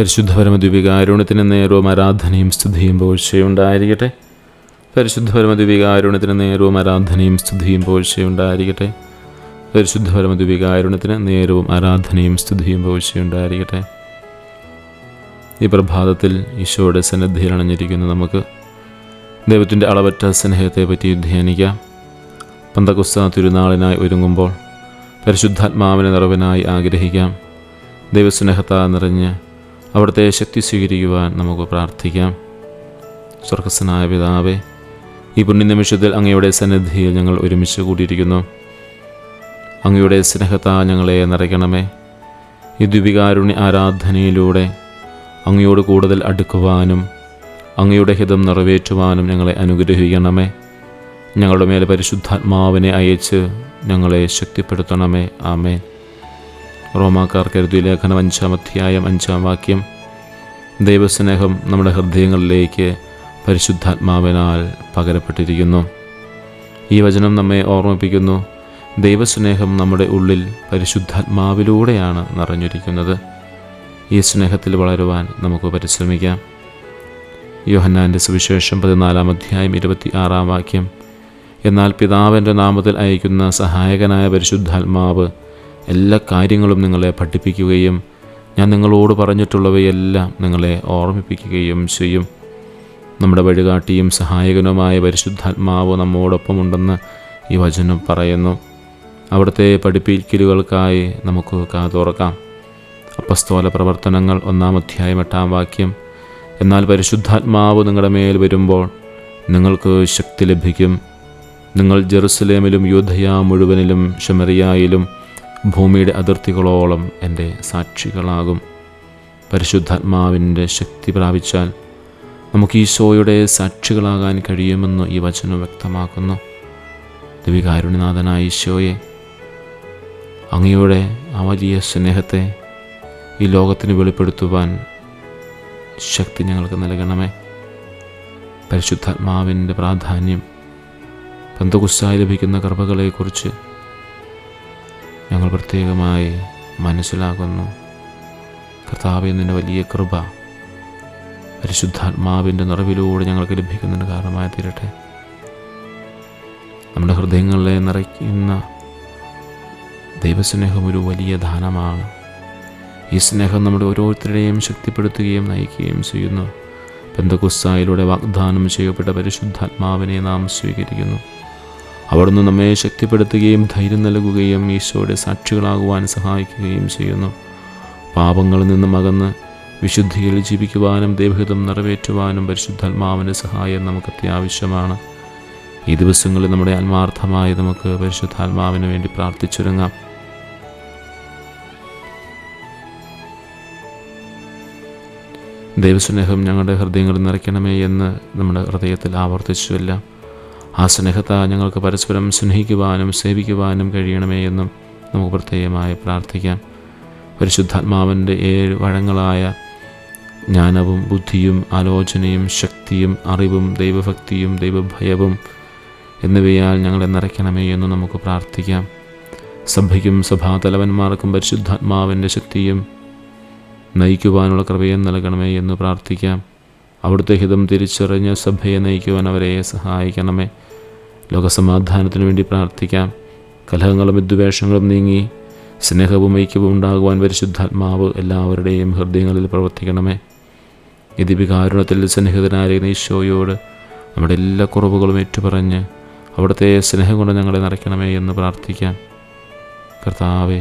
പരിശുദ്ധ പരമദ്വീപികാരുണ്യത്തിന് നേരവും ആരാധനയും സ്തുതിയും പോഴ്ചയുണ്ടായിരിക്കട്ടെ. പരിശുദ്ധ പരമദ്വീപികാരുണ്യത്തിന് നേരവും ആരാധനയും സ്തുതിയും പോഴ്ചയുണ്ടായിരിക്കട്ടെ. പരിശുദ്ധ പരമദ്വീപികാരുണ്യത്തിന് നേരവും ആരാധനയും സ്തുതിയും പോഴ്ചയുണ്ടായിരിക്കട്ടെ. ഈ പ്രഭാതത്തിൽ ഈശോയുടെ സന്നദ്ധിയിൽ അണഞ്ഞിരിക്കുന്ന നമുക്ക് ദൈവത്തിന്റെ അളവറ്റ സ്നേഹത്തെ പറ്റി ധ്യാനിക്കാം. പന്തകുസ്ത തിരുനാളിനായി ഒരുങ്ങുമ്പോൾ പരിശുദ്ധാത്മാവിനെ നിറവിനായി ആഗ്രഹിക്കാം. ദൈവസ്നേഹത്താൽ നിറഞ്ഞ് അവിടുത്തെ ശക്തി സ്വീകരിക്കുവാൻ നമുക്ക് പ്രാർത്ഥിക്കാം. സ്വർഗസ്സനായ പിതാവേ ഈ പുണ്യനിമിഷത്തിൽ അങ്ങയുടെ സന്നിധിയിൽ ഞങ്ങൾ ഒരുമിച്ച് കൂടിയിരിക്കുന്നു. അങ്ങയുടെ സ്നേഹത്താൽ ഞങ്ങളെ നിറയ്ക്കണമേ. ഈ ദ്വിപികാരുണ്യ ആരാധനയിലൂടെ അങ്ങയോട് കൂടുതൽ അടുക്കുവാനും അങ്ങയുടെ ഹിതം നിറവേറ്റുവാനും ഞങ്ങളെ അനുഗ്രഹിക്കണമേ. ഞങ്ങളുടെ മേലെ പരിശുദ്ധാത്മാവിനെ അയച്ച് ഞങ്ങളെ ശക്തിപ്പെടുത്തണമേ. ആമേ റോമാക്കാർക്ക് കരുതി ലേഖനം അഞ്ചാം അധ്യായം അഞ്ചാം വാക്യം. ദൈവസ്നേഹം നമ്മുടെ ഹൃദയങ്ങളിലേക്ക് പരിശുദ്ധാത്മാവിനാൽ പകരപ്പെട്ടിരിക്കുന്നു. ഈ വചനം നമ്മെ ഓർമ്മിപ്പിക്കുന്നു. ദൈവസ്നേഹം നമ്മുടെ ഉള്ളിൽ പരിശുദ്ധാത്മാവിലൂടെയാണ് നിറഞ്ഞിരിക്കുന്നത്. ഈ സ്നേഹത്തിൽ വളരുവാൻ നമുക്ക് പരിശ്രമിക്കാം. യോഹന്നാന്റെ സുവിശേഷം പതിനാലാം അധ്യായം ഇരുപത്തി ആറാം വാക്യം. എന്നാൽ പിതാവിന്റെ നാമത്തിൽ അയക്കുന്ന സഹായകനായ പരിശുദ്ധാത്മാവ് എല്ലാ കാര്യങ്ങളും നിങ്ങളെ പഠിപ്പിക്കുകയും ഞാൻ നിങ്ങളോട് പറഞ്ഞിട്ടുള്ളവയെല്ലാം നിങ്ങളെ ഓർമ്മിപ്പിക്കുകയും ചെയ്യും. നമ്മുടെ വഴികാട്ടിയും സഹായകനുമായ പരിശുദ്ധാത്മാവ് നമ്മോടൊപ്പമുണ്ടെന്ന് ഈ വചനം പറയുന്നു. അവിടുത്തെ പഠിപ്പിക്കലുകൾക്കായി നമുക്ക് കാതോർക്കാം. അപ്പസ്തോല പ്രവർത്തനങ്ങൾ ഒന്നാം അധ്യായം എട്ടാം വാക്യം. എന്നാൽ പരിശുദ്ധാത്മാവ് നിങ്ങളുടെ മേൽ വരുമ്പോൾ നിങ്ങൾക്ക് ശക്തി ലഭിക്കും. നിങ്ങൾ ജെറുസലേമിലും യൂധയ മുഴുവനിലും ഷമറിയായിലും ഭൂമിയുടെ അതിർത്തികളോളം എന്റെ സാക്ഷികളാകും. പരിശുദ്ധാത്മാവിന്റെ ശക്തി പ്രാപിച്ചാൽ നമുക്ക് ഈശോയുടെ സാക്ഷികളാകാൻ കഴിയുമെന്ന് ഈ വചനം വ്യക്തമാക്കുന്നു. ദിവികാരുണ്യനാഥനായ ഈശോയെ അങ്ങയുടെ ആ വലിയ സ്നേഹത്തെ ഈ ലോകത്തിന് വെളിപ്പെടുത്തുവാൻ ശക്തി ഞങ്ങൾക്ക് നൽകണമേ. പരിശുദ്ധാത്മാവിന്റെ പ്രാധാന്യം പന്തകുസ്സായി ലഭിക്കുന്ന കൃപകളെക്കുറിച്ച് ഞങ്ങൾ പ്രത്യേകമായി മനസ്സിലാക്കുന്നു കർത്താവ് നിന്റെ വലിയ കൃപ പരിശുദ്ധാത്മാവിന്റെ നിറവിലൂടെ ഞങ്ങൾക്ക് ലഭിക്കുന്നതിന് കാരണമായി തീരട്ടെ നമ്മുടെ ഹൃദയങ്ങളിലെ നിറയ്ക്കുന്ന ദൈവസ്നേഹം ഒരു വലിയ ദാനമാണ്. ഈ സ്നേഹം നമ്മുടെ ഓരോരുത്തരുടെയും ശക്തിപ്പെടുത്തുകയും നയിക്കുകയും ചെയ്യുന്നു. ബന്ധകുസ്സായിലൂടെ വാഗ്ദാനം ചെയ്യപ്പെട്ട പരിശുദ്ധാത്മാവിനെ നാം സ്വീകരിക്കുന്നു. അവിടുന്ന് നമ്മെ ശക്തിപ്പെടുത്തുകയും ധൈര്യം നൽകുകയും ഈശോയുടെ സാക്ഷികളാകുവാൻ സഹായിക്കുകയും ചെയ്യുന്നു. പാപങ്ങളിൽ നിന്നും അകന്ന് വിശുദ്ധിയിൽ ജീവിക്കുവാനും ദൈവഹിതം നിറവേറ്റുവാനും പരിശുദ്ധാത്മാവിന്റെ സഹായം നമുക്ക് അത്യാവശ്യമാണ്. ഈ ദിവസങ്ങളിൽ നമ്മുടെ ആത്മാർത്ഥമായി നമുക്ക് പരിശുദ്ധാത്മാവിന് വേണ്ടി പ്രാർത്ഥിച്ചൊരുങ്ങാം. ദൈവസ്നേഹം ഞങ്ങളുടെ ഹൃദയങ്ങളിൽ നിറയ്ക്കണമേ എന്ന് നമ്മുടെ ഹൃദയത്തിൽ ആവർത്തിച്ചുവല്ല. ആ സ്നേഹത്ത ഞങ്ങൾക്ക് പരസ്പരം സ്നേഹിക്കുവാനും സേവിക്കുവാനും കഴിയണമേ എന്നും നമുക്ക് പ്രത്യേകമായി പ്രാർത്ഥിക്കാം. പരിശുദ്ധാത്മാവിന്റെ ഏഴ് വഴങ്ങളായ ജ്ഞാനവും ബുദ്ധിയും ആലോചനയും ശക്തിയും അറിവും ദൈവഭക്തിയും ദൈവഭയവും എന്നിവയാൽ ഞങ്ങളെ നിറയ്ക്കണമേ എന്ന് നമുക്ക് പ്രാർത്ഥിക്കാം. സഭയ്ക്കും സഭാതലവന്മാർക്കും പരിശുദ്ധാത്മാവിന്റെ ശക്തിയും നയിക്കുവാനുള്ള കൃപയും നൽകണമേ എന്ന് പ്രാർത്ഥിക്കാം. അവിടുത്തെ ഹിതം തിരിച്ചറിഞ്ഞ് സഭയെ നയിക്കുവാൻ അവരെ സഹായിക്കണമേ. ലോകസമാധാനത്തിനു വേണ്ടി പ്രാർത്ഥിക്കാം. കലഹങ്ങളും വിദ്വേഷങ്ങളും നീങ്ങി സ്നേഹവും ഐക്യവും ഉണ്ടാകുവാൻ പരിശുദ്ധാത്മാവ് എല്ലാവരുടെയും ഹൃദയങ്ങളിൽ പ്രവർത്തിക്കണമേ. ഇത് വികാരുണത്തിൽ സ്നേഹിതനായിരിക്കുന്ന ഈശോയോട് നമ്മുടെ എല്ലാ കുറവുകളും ഏറ്റുപറഞ്ഞ് അവിടുത്തെ സ്നേഹം കൊണ്ട് ഞങ്ങളെ നിറയ്ക്കണമേ എന്ന് പ്രാർത്ഥിക്കാം. കർത്താവെ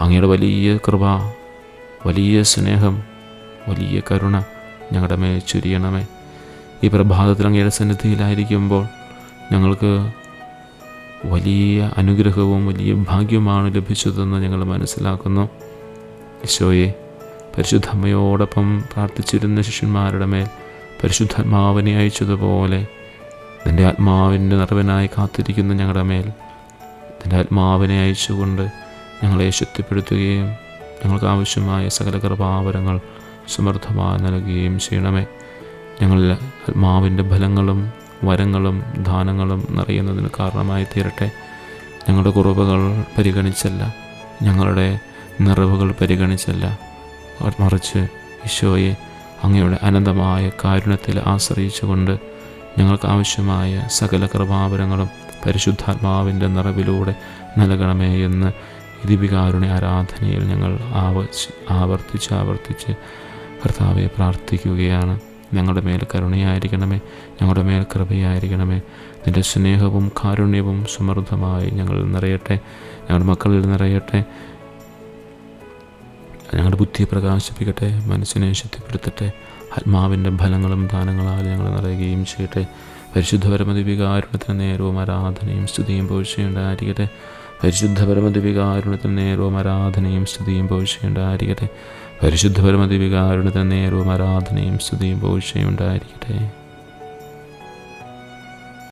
അങ്ങയുടെ വലിയ കൃപ വലിയ സ്നേഹം വലിയ കരുണ ഞങ്ങളുടെ മേൽ ചുരിയണമേ. ഈ പ്രഭാതത്തിൽ അങ്ങയുടെ സന്നിധിയിലായിരിക്കുമ്പോൾ ഞങ്ങൾക്ക് വലിയ അനുഗ്രഹവും വലിയ ഭാഗ്യവുമാണ് ലഭിച്ചതെന്ന് ഞങ്ങൾ മനസ്സിലാക്കുന്നു. ഈശോയെ പരിശുദ്ധമ്മയോടൊപ്പം പ്രാർത്ഥിച്ചിരുന്ന ശിഷ്യന്മാരുടെ മേൽ പരിശുദ്ധാത്മാവിനെ അയച്ചതുപോലെ നിന്റെ ആത്മാവിന്റെ നിറവനായി കാത്തിരിക്കുന്ന ഞങ്ങളുടെ മേൽ നിന്റെ ആത്മാവിനെ അയച്ചുകൊണ്ട് ഞങ്ങളെ ശക്തിപ്പെടുത്തുകയും ഞങ്ങൾക്ക് ആവശ്യമായ സകല കൃപാവരങ്ങൾ സമൃദ്ധമായി നൽകുകയും ചെയ്യണമേ. ഞങ്ങളിൽ ആത്മാവിന്റെ ഫലങ്ങളും വരങ്ങളും ദാനങ്ങളും നിറയുന്നതിന് കാരണമായി തീരട്ടെ. ഞങ്ങളുടെ കുറവുകൾ പരിഗണിച്ചല്ല. ഞങ്ങളുടെ നിറവുകൾ പരിഗണിച്ചല്ല. മറിച്ച് ഈശോയെ അങ്ങയുടെ അനന്തമായ കാരുണ്യത്തിൽ ആശ്രയിച്ചുകൊണ്ട് ഞങ്ങൾക്ക് ആവശ്യമായ സകല കൃപാവരങ്ങളും പരിശുദ്ധാത്മാവിന്റെ നിറവിലൂടെ നൽകണമേ എന്ന് ദിവികാരുണ്യ ആരാധനയിൽ ഞങ്ങൾ ആവർത്തിച്ച് ആവർത്തിച്ച് കർത്താവെ പ്രാർത്ഥിക്കുകയാണ്. ഞങ്ങളുടെ മേൽ കരുണയായിരിക്കണമേ ഞങ്ങളുടെ മേൽ കൃപയായിരിക്കണമേ. നിന്റെ സ്നേഹവും കാരുണ്യവും സമൃദ്ധമായി ഞങ്ങളിൽ നിറയട്ടെ ഞങ്ങളുടെ മക്കളിൽ നിറയട്ടെ. ഞങ്ങളുടെ ബുദ്ധിയെ പ്രകാശിപ്പിക്കട്ടെ മനസ്സിനെ ശക്തിപ്പെടുത്തട്ടെ ആത്മാവിന്റെ ഫലങ്ങളും ദാനങ്ങളാൽ ഞങ്ങൾ നിറയുകയും ചെയ്യട്ടെ. പരിശുദ്ധ പരമദിവികാരുണത്തിന് നേരവും ആരാധനയും സ്തുതിയും പോഴ്ചയുണ്ടായിരിക്കട്ടെ പരിശുദ്ധ പരമദിവികാരുണത്തിന് നേരവും ആരാധനയും സ്തുതിയും പോഴ്ചയുണ്ടായിരിക്കട്ടെ പരിശുദ്ധ പരമദിവികാരുണത്തിന് തന്നെ ആരാധനയും സ്തുതിയും പോഴ്ചയുണ്ടായിരിക്കട്ടെ